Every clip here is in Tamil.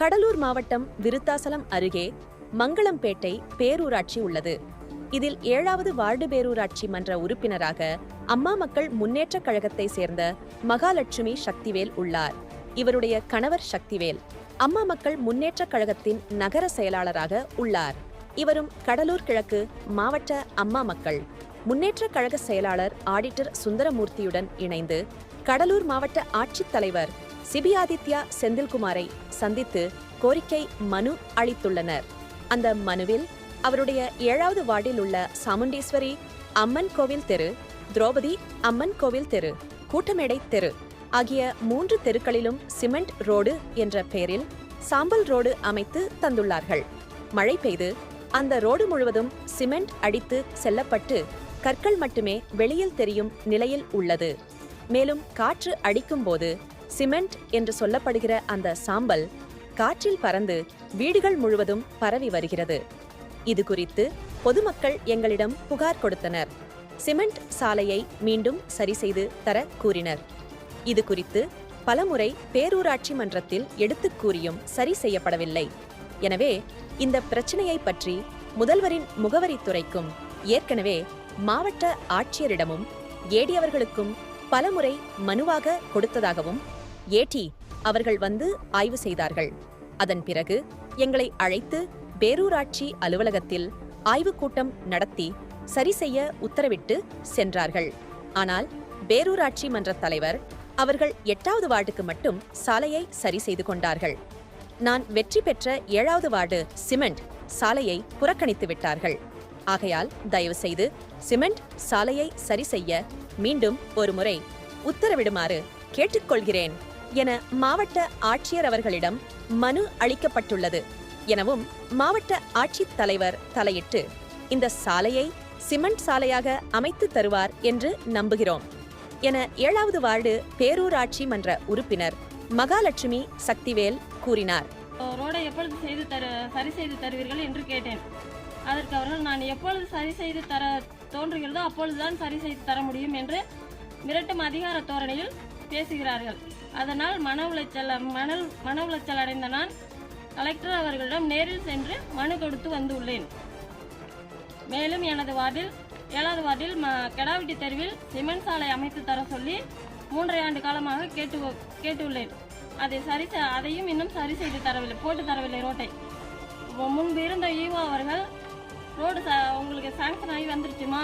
கடலூர் மாவட்டம் விருத்தாசலம் அருகே மங்களம்பேட்டை பேரூராட்சி உள்ளது. இதில் ஏழாவது வார்டு பேரூராட்சி மன்ற உறுப்பினராக அம்மா மக்கள் முன்னேற்றக் கழகத்தை சேர்ந்த மகாலட்சுமி சக்திவேல் உள்ளார். இவருடைய கணவர் சக்திவேல் அம்மா மக்கள் முன்னேற்றக் கழகத்தின் நகர செயலாளராக உள்ளார். இவரும் கடலூர் கிழக்கு மாவட்ட அம்மா மக்கள் முன்னேற்ற கழக செயலாளர் ஆடிட்டர் சுந்தரமூர்த்தியுடன் இணைந்து கடலூர் மாவட்ட ஆட்சித்தலைவர் சிபிஆதித்யா செந்தில்குமாரை சந்தித்து கோரிக்கை மனு அளித்துள்ளனர். அந்த மனுவில் அவருடைய ஏழாவது வார்டில் உள்ள சாமுண்டீஸ்வரி அம்மன் கோவில் தெரு திரௌபதி அம்மன் கோவில் தெரு கூட்டமேடை தெரு ஆகிய மூன்று தெருக்களிலும் சிமெண்ட் ரோடு என்ற பெயரில் சாம்பல் ரோடு அமைத்து தந்துள்ளார்கள். மழை பெய்து அந்த ரோடு முழுவதும் சிமெண்ட் அடித்து செல்லப்பட்டு கற்கள் மட்டுமே வெளியில் தெரியும் நிலையில் உள்ளது. மேலும் காற்று அடிக்கும்போது சிமெண்ட் என்று சொல்லப்படுகிற அந்த சாம்பல் காற்றில் பறந்து வீடுகள் முழுவதும் பரவி வருகிறது. இது குறித்து பொதுமக்கள் எங்களிடம் புகார் கொடுத்தனர். சிமெண்ட் சாலையை மீண்டும் சரி செய்து தர கூறினர். இது குறித்து பலமுறை பேரூராட்சி மன்றத்தில் எடுத்துக் கூறியும் சரி செய்யப்படவில்லை. எனவே இந்த பிரச்சனையை பற்றி முதல்வரின் முகவரித்துறைக்கும் ஏற்கனவே மாவட்ட ஆட்சியரிடமும் ஏடியவர்களுக்கும் பலமுறை மனுவாக கொடுத்ததாகவும் ஏடி அவர்கள் வந்து ஆய்வு செய்தார்கள். அதன் பிறகு எங்களை அழைத்து பேரூராட்சி அலுவலகத்தில் ஆய்வுக் கூட்டம் நடத்தி சரி செய்ய உத்தரவிட்டு சென்றார்கள். ஆனால் பேரூராட்சி மன்ற தலைவர் அவர்கள் எட்டாவது வார்டுக்கு மட்டும் சாலையை சரி செய்து கொண்டார்கள். நான் வெற்றி பெற்ற ஏழாவது வார்டு சிமெண்ட் சாலையை புறக்கணித்து விட்டார்கள். ஆகையால் தயவு செய்து சிமெண்ட் சாலையை சரி செய்ய மீண்டும் ஒரு முறை உத்தரவிடுமாறு கேட்டுக்கொள்கிறேன். என மாவட்ட ஆட்சியர் அவர்களிடம் மனு அளிக்கப்பட்டுள்ளது. எனவும் மாவட்ட ஆட்சித் தலைவர் தலையிட்டு இந்த சாலையை சிமெண்ட் சாலையாக அமைத்து தருவார் என்று நம்புகிறோம் என ஏழாவது வார்டு பேரூராட்சி மன்ற உறுப்பினர் மகாலட்சுமி சக்திவேல் கூறினார். ரோடை எப்பொழுது செய்து தர சரி செய்து தருவீர்கள் என்று கேட்டேன். அதற்கு அவர்கள் நான் எப்பொழுது சரி செய்து தர தோன்றுகிறதோ அப்பொழுதுதான் சரி செய்து தர முடியும் என்று மிரட்டும் அதிகார தோரணையில் பேசுகிறார்கள். அதனால் மன உளைச்சல் மணல் மன உளைச்சல் அடைந்த நான் கலெக்டர் அவர்களிடம் நேரில் சென்று மனு கொடுத்து வந்துள்ளேன். மேலும் எனது வார்டில் ஏழாவது வார்டில் ம கெடாவிட்டி தெருவில் சிமெண்ட் சாலை அமைத்து தர சொல்லி மூன்றரை ஆண்டு காலமாக கேட்டு கேட்டுள்ளேன். அதை சரி அதையும் இன்னும் சரி செய்து தரவில்லை போட்டு தரவில்லை ரோட்டை. முன்பு இருந்த ஈவோ அவர்கள் ரோடு ச உங்களுக்கு சாங்ஷன் ஆகி வந்துருச்சுமா?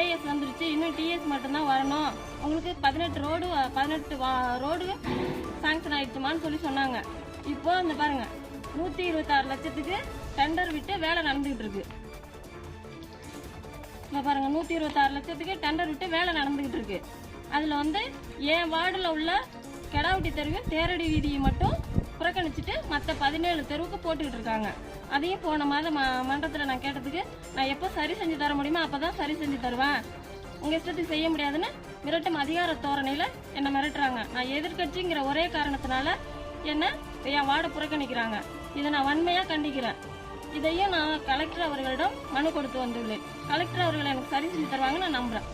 ஏஎஸ் வந்துருச்சு. இன்னும் டிஎஸ் மட்டும்தான் வரணும். உங்களுக்கு பதினெட்டு ரோடு பதினெட்டு வா ரோடு சாங்ஷன் ஆயிடுச்சுமான்னு சொல்லி சொன்னாங்க. இப்போ இந்த பாருங்க நூற்றி இருபத்தாறு லட்சத்துக்கு டெண்டர் விட்டு வேலை நடந்துகிட்டு இருக்கு. இப்போ பாருங்க நூற்றி இருபத்தாறு லட்சத்துக்கு டெண்டர் விட்டு வேலை நடந்துகிட்டு இருக்கு. அதில் வந்து என் வார்டில் உள்ள கெடாவட்டி தெருவு தேரடி வீதியை மட்டும் புறக்கணிச்சிட்டு மற்ற பதினேழு தெருவுக்கு போட்டுக்கிட்டு இருக்காங்க. அதையும் போன மாதம் மன்றத்தில் நான் கேட்டதுக்கு நான் எப்போ சரி செஞ்சு தர முடியுமோ அப்போ தான் சரி செஞ்சு தருவேன். உங்கள் இஷ்டத்துக்கு செய்ய முடியாதுன்னு மிரட்டும் அதிகார தோரணையில் என்னை மிரட்டுறாங்க. நான் எதிர்க்கட்சிங்கிற ஒரே காரணத்தினால என்னை என் வார்டை புறக்கணிக்கிறாங்க. இதை நான் வன்மையாக கண்டிக்கிறேன். இதையும் நான் கலெக்டர் அவர்களிடம் மனு கொடுத்து வந்துள்ளேன். கலெக்டர் அவர்கள் எனக்கு சரி செஞ்சு தருவாங்கன்னு நான் நம்புறேன்.